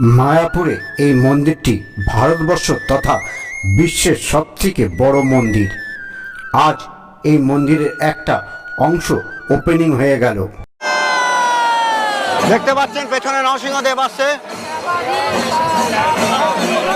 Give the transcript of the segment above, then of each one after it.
মায়াপুরে এই মন্দিরটি ভারতবর্ষ তথা বিশ্বের সবথেকে বড় মন্দির। আজ এই মন্দিরের একটা অংশ ওপেনিং হয়ে গেল। দেখতে পাচ্ছেন পেছনে নরসিংহদেব আসছে।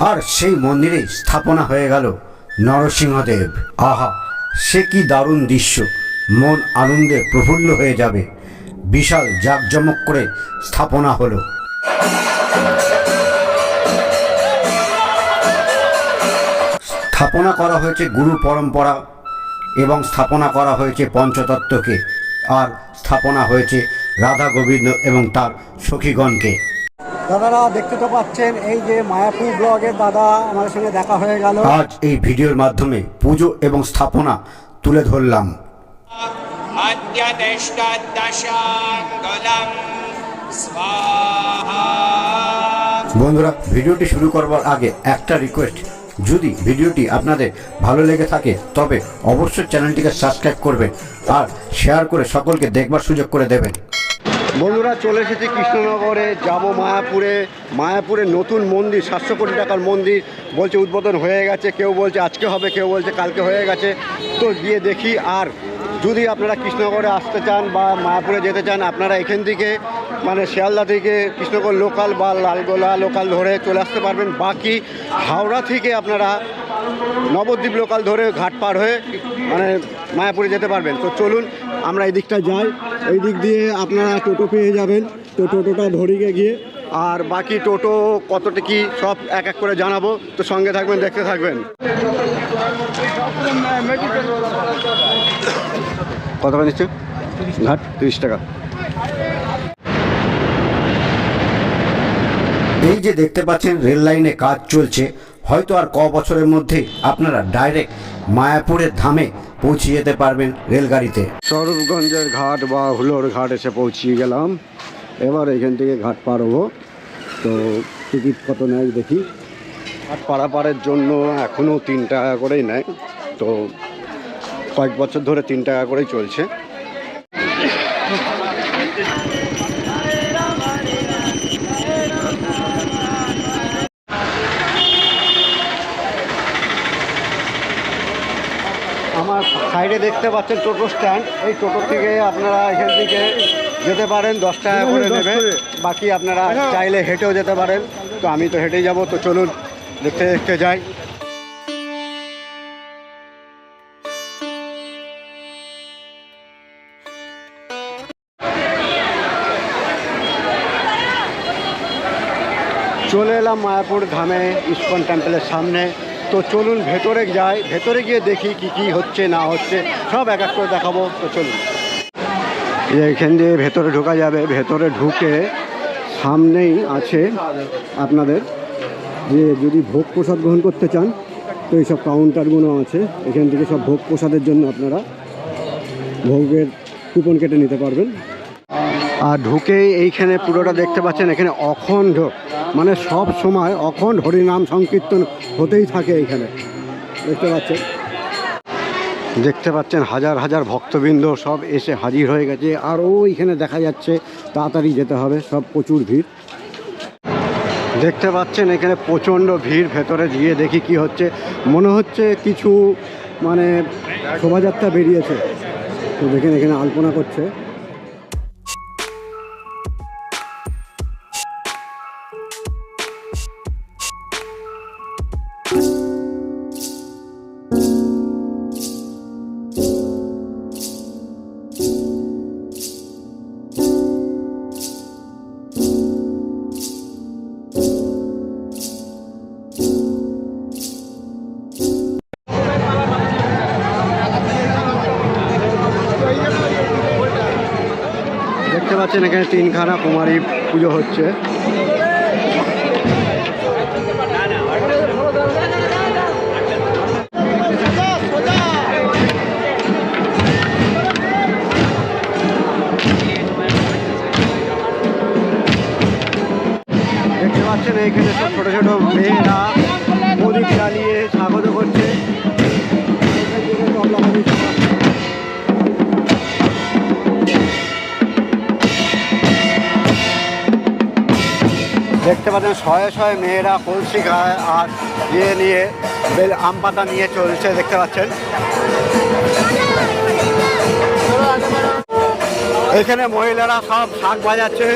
আর সেই মন্দিরে স্থাপনা হয়ে গেল নরসিংহদেব আহা সে কি দারুণ দৃশ্য। মন আনন্দে প্রফুল্ল হয়ে যাবে। বিশাল জাঁকজমক করে স্থাপনা হলো। স্থাপনা করা হয়েছে গুরু পরম্পরা এবং স্থাপনা করা হয়েছে পঞ্চতত্ত্বকে। আর স্থাপনা হয়েছে রাধা গোবিন্দ এবং তার সখীগণকে। দাদারা দেখতে তো পাচ্ছেন এই যে মায়াপুর ব্লগের দাদা আমার সঙ্গে দেখা হয়ে গেল। আজ এই ভিডিওর মাধ্যমে পুজো এবং স্থাপনা তুলে ধরলাম। বন্ধুরা ভিডিওটি শুরু করবার আগে একটা রিকোয়েস্ট যদি ভিডিওটি আপনাদের ভালো লেগে থাকে, তবে অবশ্যই চ্যানেলটিকে সাবস্ক্রাইব করবেন আর শেয়ার করে সকলকে দেখবার সুযোগ করে দেবেন। বন্ধুরা, চলে এসেছি কৃষ্ণনগরে, যাব মায়াপুরে। মায়াপুরে নতুন মন্দির, সাতশো কোটি টাকার মন্দির বলছে উদ্বোধন হয়ে গেছে। কেউ বলছে আজকে হবে, কেউ বলছে কালকে হয়ে গেছে। তো গিয়ে দেখি আর যদি আপনারা কৃষ্ণনগরে আসতে চান বা মায়াপুরে যেতে চান, আপনারা এখান থেকে মানে শিয়ালদা থেকে কৃষ্ণনগর লোকাল বা লালগোলা লোকাল ধরে চলে আসতে পারবেন। বাকি হাওড়া থেকে আপনারা নবদ্বীপ লোকাল ধরে ঘাট পার হয়ে মানে মায়াপুরে যেতে পারবেন। তো চলুন, আমরা এই দিকটা যাই। এই দিক দিয়ে আপনারা টোটো পেয়ে যাবেন। তো টোটোটা ধরিয়ে গিয়ে। আর বাকি টোটো কতটা কি সব এক এক করে জানাব। তো সঙ্গে থাকবেন, দেখতে থাকবেন। কত টাকা নিচ্ছে ঘাট। তিরিশ টাকা। এই যে দেখতে পাচ্ছেন রেল লাইনে কাজ চলছে। হয়তো আর ক বছরের মধ্যে আপনারা ডাইরেক্ট মায়াপুরের ধামে পৌঁছে যেতে পারবেন রেলগাড়িতে। স্বরূপগঞ্জের ঘাট বা হুলোর ঘাট এসে পৌঁছিয়ে গেলাম। এবার এখান থেকে ঘাট পার হব। তো টিকিট কত নেয় দেখি? ঘাট পারাপারের জন্য এখনও তিন টাকা করেই নেয়। তো কয়েক বছর ধরে তিন টাকা করেই চলছে। আমার সাইডে দেখতে পাচ্ছেন টোটো স্ট্যান্ড। এই টোটো থেকে আপনারা এখান থেকে যেতে পারেন দশ টাকা করে নেবে। বাকি আপনারা চাইলে হেঁটেও যেতে পারেন। তো আমি তো হেঁটেই যাব তো চলুন দেখতে দেখতে যাই। চলে এলাম মায়াপুর ধামে, ইস্কন টেম্পলের সামনে। তো চলুন ভেতরে যাই, ভেতরে গিয়ে দেখি কি কি হচ্ছে, না হচ্ছে, সব এক এক করে দেখাবো। তো চলুন। এখান দিয়ে ভেতরে ঢোকা যাবে, ভেতরে ঢুকে সামনেই আছে আপনাদের। যে যদি ভোগ প্রসাদ গ্রহণ করতে চান, তো এইসব কাউন্টারগুলো আছে। এখান থেকে সব ভোগ প্রসাদের জন্য আপনারা ভোগের কুপন কেটে নিতে পারবেন। আর ঢুকেই এইখানে পুরোটা দেখতে পাচ্ছেন, এখানে অখণ্ড মানে সব সময় অখণ্ড হরিনাম সংকীর্তন হতেই থাকে এখানে। দেখতে পাচ্ছেন? দেখতে পাচ্ছেন, হাজার হাজার ভক্তবৃন্দ সব এসে হাজির হয়ে গেছে। আর ওইখানে দেখা যাচ্ছে, তাড়াতাড়ি যেতে হবে, সব প্রচুর ভিড়। দেখতে পাচ্ছেন, এখানে প্রচণ্ড ভিড়, ভেতরে গিয়ে দেখি কি হচ্ছে। মনে হচ্ছে কিছু মানে শোভাযাত্রা বেরিয়েছে। তো দেখেন, এখানে আলপনা করছে। পাচ্ছেন এখানে তিনখানা কুমারী পুজো হচ্ছে। দেখতে পাচ্ছেন এইখানে সব ছোট ছোট মেয়েরা জ্বালিয়ে দেখতে পাচ্ছেন, শয়ে শয়ে মেয়েরা কলসি গায়ে আর ইয়ে নিয়ে বেল আম পাতা নিয়ে চলছে, দেখতে পাচ্ছেন। এখানে মহিলারা সব শাক বাজাচ্ছে।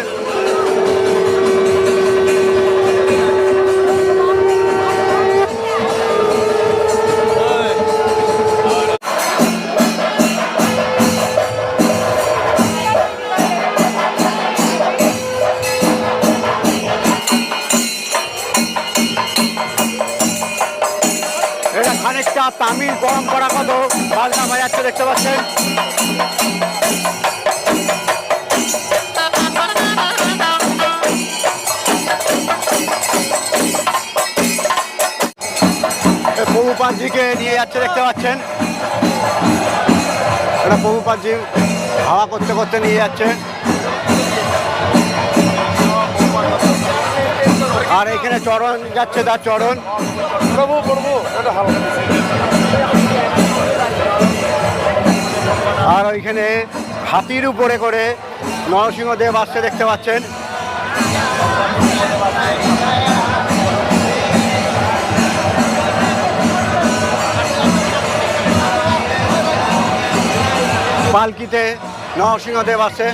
প্রভুপাদজিকে নিয়ে যাচ্ছে দেখতে পাচ্ছেন। এটা প্রভুপাদজি হাওয়া করতে করতে নিয়ে যাচ্ছে। আর এখানে চরণ যাচ্ছে তার চরণ। প্রভু প্রভু আর ওইখানে হাতির উপরে করে নরসিংহদেব আসছে দেখতে পাচ্ছেন। পালকিতে নরসিংহদেব আছে।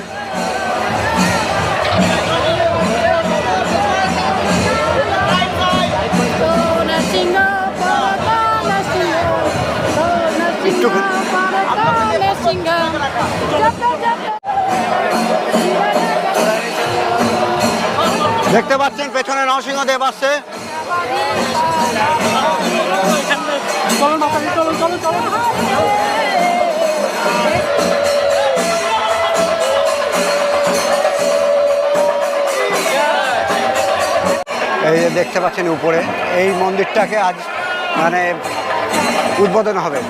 দেখতে পাচ্ছেন পেছনে নরসিংহদেব আসছে চলো এই দেখতে পাচ্ছেন উপরে এই মন্দিরটাকে আজ মানে উদ্বোধন হবে।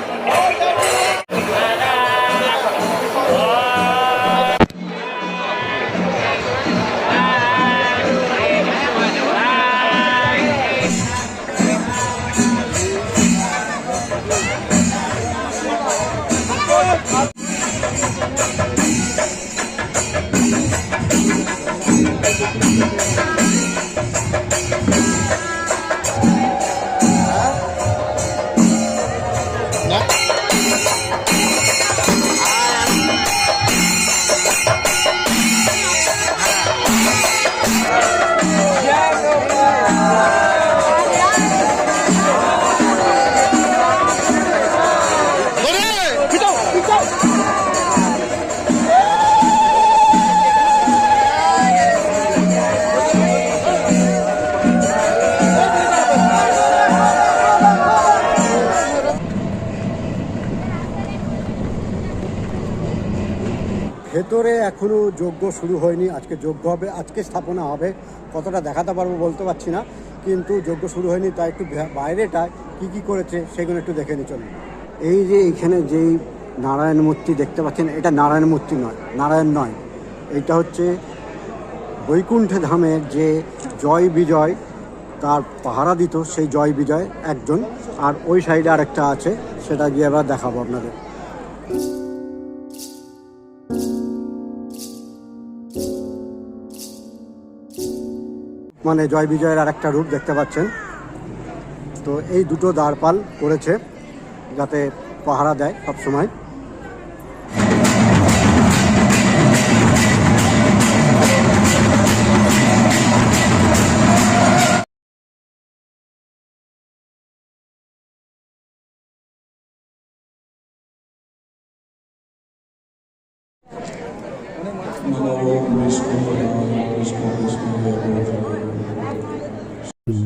ভেতরে এখনও যজ্ঞ শুরু হয়নি, আজকে যজ্ঞ হবে, আজকে স্থাপনা হবে। কতটা দেখাতে পারব বলতে পারছি না, কিন্তু যজ্ঞ শুরু হয়নি, তাই একটু বাইরেটায় কী কী করেছে সেগুলো একটু দেখে নিই এই যে এইখানে যেই নারায়ণ মূর্তি দেখতে পাচ্ছেন, এটা নারায়ণ মূর্তি নয়, নারায়ণ নয়। এটা হচ্ছে বৈকুণ্ঠ ধামের যে জয় বিজয়, তার পাহারা দিত, সেই জয় বিজয় একজন। আর ওই সাইডে আরেকটা আছে, সেটা গিয়ে এবার দেখাবো আপনাদের। মানে জয় বিজয়ের আর একটা রূপ দেখতে পাচ্ছেন। তো এই দুটো দাঁড়পাল করেছে যাতে পাহারা দেয় সবসময়।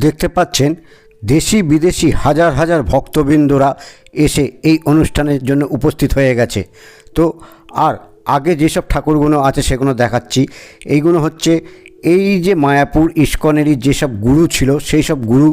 দেখতে পাচ্ছেন, দেশি বিদেশি হাজার হাজার ভক্তবৃন্দরা এসে এই অনুষ্ঠানের জন্য উপস্থিত হয়ে গেছে। তো আর আগে যেসব ঠাকুরগুলো আছে সেগুলো দেখাচ্ছি। এইগুলো হচ্ছে এই যে মায়াপুর, ইস্কনেরই যেসব গুরু ছিল সেই সব গুরু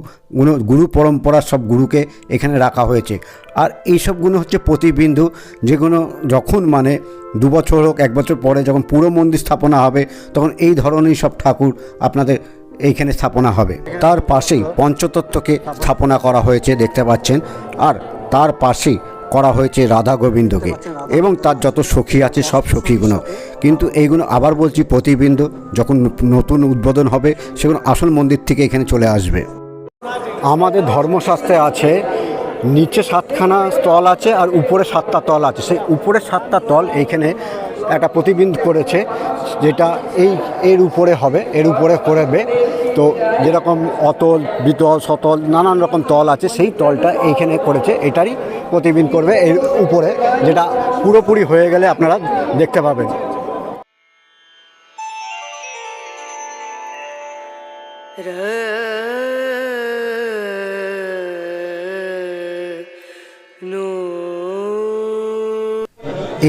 গুরু পরম্পরার সব গুরুকে এখানে রাখা হয়েছে। আর এই সবগুলো হচ্ছে প্রতিবিন্দু যেগুলো যখন মানে দু বছর হোক, এক বছর পরে যখন পুরো মন্দির স্থাপনা হবে, তখন এই ধরনের সব ঠাকুর আপনাদের এইখানে স্থাপনা হবে। তার পাশেই পঞ্চতত্ত্বকে স্থাপনা করা হয়েছে, দেখতে পাচ্ছেন। আর তার পাশেই করা হয়েছে রাধা গোবিন্দকে। এবং তার যত সখী আছে, সব সখীগুলো। কিন্তু এইগুলো আবার বলছি প্রতিবিন্দ যখন নতুন উদ্বোধন হবে, সেগুলো আসল মন্দির থেকে এখানে চলে আসবে। আমাদের ধর্মশাস্ত্রে আছে, নিচে সাতখানা স্থল আছে আর উপরে সাতটা তল আছে। সেই উপরে সাতটা তল এইখানে একটা প্রতিবিম্ব করেছে, যেটা এই, এর উপরে হবে, এর উপরে করবে তো যেরকম অতল, বিতল, সতল, নানান রকম তল আছে, সেই তলটা এইখানে করেছে। এটারই প্রতিবিম্ব করবে এর উপরে, যেটা পুরোপুরি হয়ে গেলে আপনারা দেখতে পাবেন।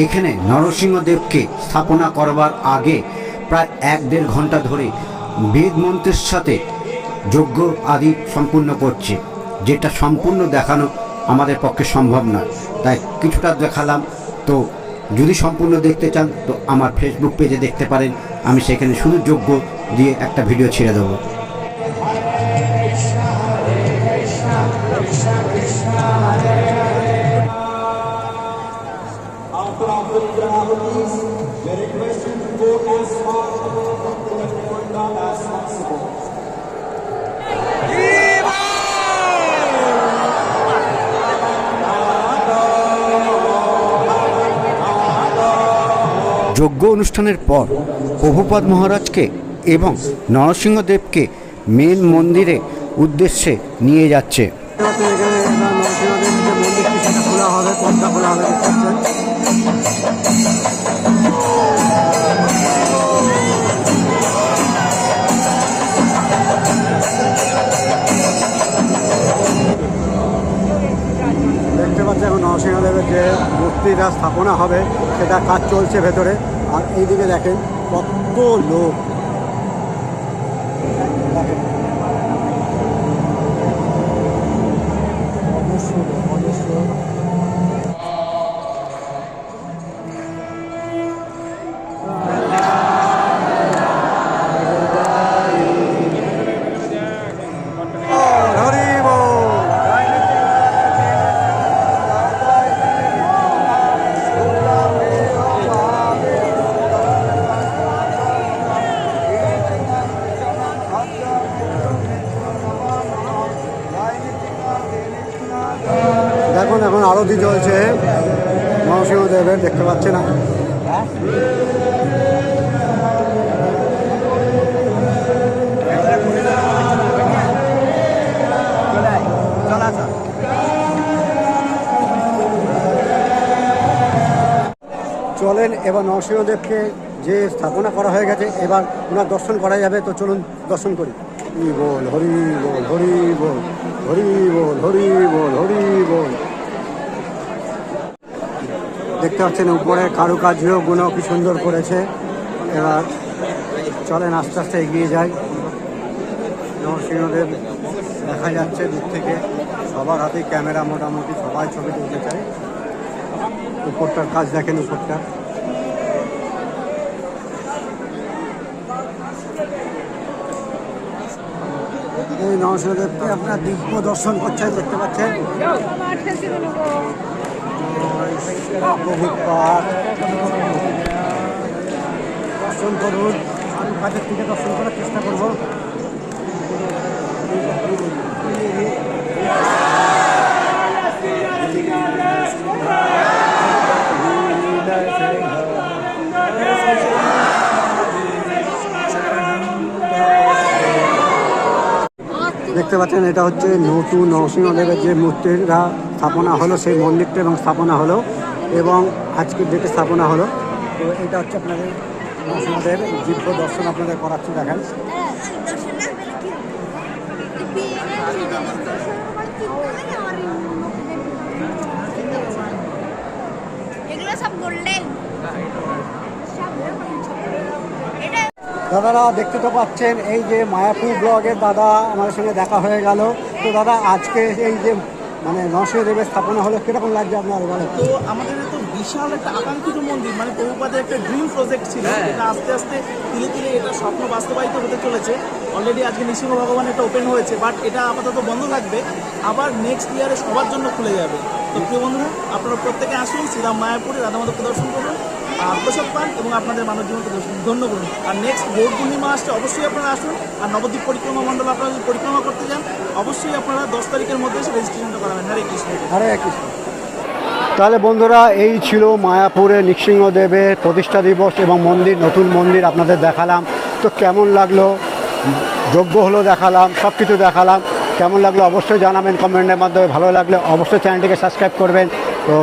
এইখানে নরসিংহদেবকে স্থাপনা করবার আগে প্রায় এক দেড় ঘণ্টা ধরে বেদ মন্ত্রের সাথে যজ্ঞ আদি সম্পূর্ণ করছে, যেটা সম্পূর্ণ দেখানো আমাদের পক্ষে সম্ভব না। তাই কিছুটা দেখালাম। তো যদি সম্পূর্ণ দেখতে চান, তো আমার ফেসবুক পেজে দেখতে পারেন। আমি সেখানে শুধু যোগ্য দিয়ে একটা ভিডিও ছেড়ে দেবো। যজ্ঞ অনুষ্ঠানের পর প্রভুপাদ মহারাজকে এবং নরসিংহদেবকে মেন মন্দিরে উদ্দেশ্যে নিয়ে যাচ্ছে। দেখতে পাচ্ছি এখন নরসিংহদেবের যে মূর্তিটা স্থাপনা হবে। সেটা কাজ চলছে ভেতরে আর এইদিকে দেখেন কত লোক দেখেন। আরতি চলছে। নরসিংহদেবের দেখতে পাচ্ছে না। চলেন, এবার নরসিংহদেবকে যে স্থাপনা করা হয়ে গেছে, এবার ওনার দর্শন করা যাবে। তো চলুন, দর্শন করি। হরি বল হরি বল হরি বল হরি বল হরি বল হরি বল। দেখতে পাচ্ছেন, উপরে কারুকার্যগুলো কি সুন্দর করেছে। এবার চলেন, আস্তে আস্তে এগিয়ে যাই। নরসিংহদেব দেখা যাচ্ছে দূর থেকে। সবার হাতে ক্যামেরা, মোটামুটি সবাই ছবি তুলতে চায়। উপরটার কাজ দেখেন, উপরটা। এই নরসিংহদেবকে আপনার দিব্য দর্শন করছেন দেখতে পাচ্ছেন। প্রভুপাত দর্শন করুন আমি কাজের থেকে দর্শন করার চেষ্টা করব দেখতে পাচ্ছেন, এটা হচ্ছে নতুন নরসিংহদেবের যে মূর্তিটা স্থাপনা হলো, সেই মন্দিরটা এবং স্থাপনা হলো এবং আজকের ডেটে স্থাপনা হলো। তো এটা হচ্ছে আপনাদের নরসিংহদেব, দীর্ঘ দর্শন আপনাদের করাচ্ছি, দেখেন। দাদারা দেখতে তো পাচ্ছেন এই যে মায়াপুর ব্লগের দাদা আমাদের সঙ্গে দেখা হয়ে গেল। তো দাদা আজকে এই যে মানে নরসিংহদেবের স্থাপনা হলো কীরকম লাগছে আপনার বলে তো আমাদের তো বিশাল একটা আকাঙ্ক্ষিত মন্দির মানে প্রভুপাদের একটা ড্রিম প্রজেক্ট ছিল এটা আস্তে আস্তে ধীরে ধীরে এটা স্বপ্ন বাস্তবায়িত হতে চলেছে। অলরেডি আজকে নৃসিংহ ভগবান এটা ওপেন হয়েছে বাট এটা আপাতত বন্ধ থাকবে। আবার নেক্সট ইয়ারে সবার জন্য খুলে যাবে। তো প্রিয় বন্ধুরা আপনারা প্রত্যেকে আসুন শ্রীরাম মায়াপুরে রাধা মাধবকে দর্শন করুন। প্রসাদ পান এবং আপনাদের মানব জীবনকে ধন্য করুন আর নেক্সট বোর্ড পূর্ণিমা আসছে, অবশ্যই আপনারা আসুন। আর নবদ্বীপ পরিক্রমা মণ্ডল আপনারা যদি পরিক্রমা করতে যান, অবশ্যই আপনারা দশ তারিখের মধ্যে এসে রেজিস্ট্রেশনটা করাবেন। হরে কৃষ্ণ। হরে কৃষ্ণ। তাহলে বন্ধুরা, এই ছিল মায়াপুরে নৃসিংহদেবের প্রতিষ্ঠা দিবস এবং মন্দির, নতুন মন্দির আপনাদের দেখালাম। তো কেমন লাগল? যোগ্য হলো দেখালাম সব কিছু দেখালাম। কেমন লাগল অবশ্যই জানাবেন কমেন্টের মাধ্যমে। ভালো লাগলে অবশ্যই চ্যানেলটিকে সাবস্ক্রাইব করবেন। তো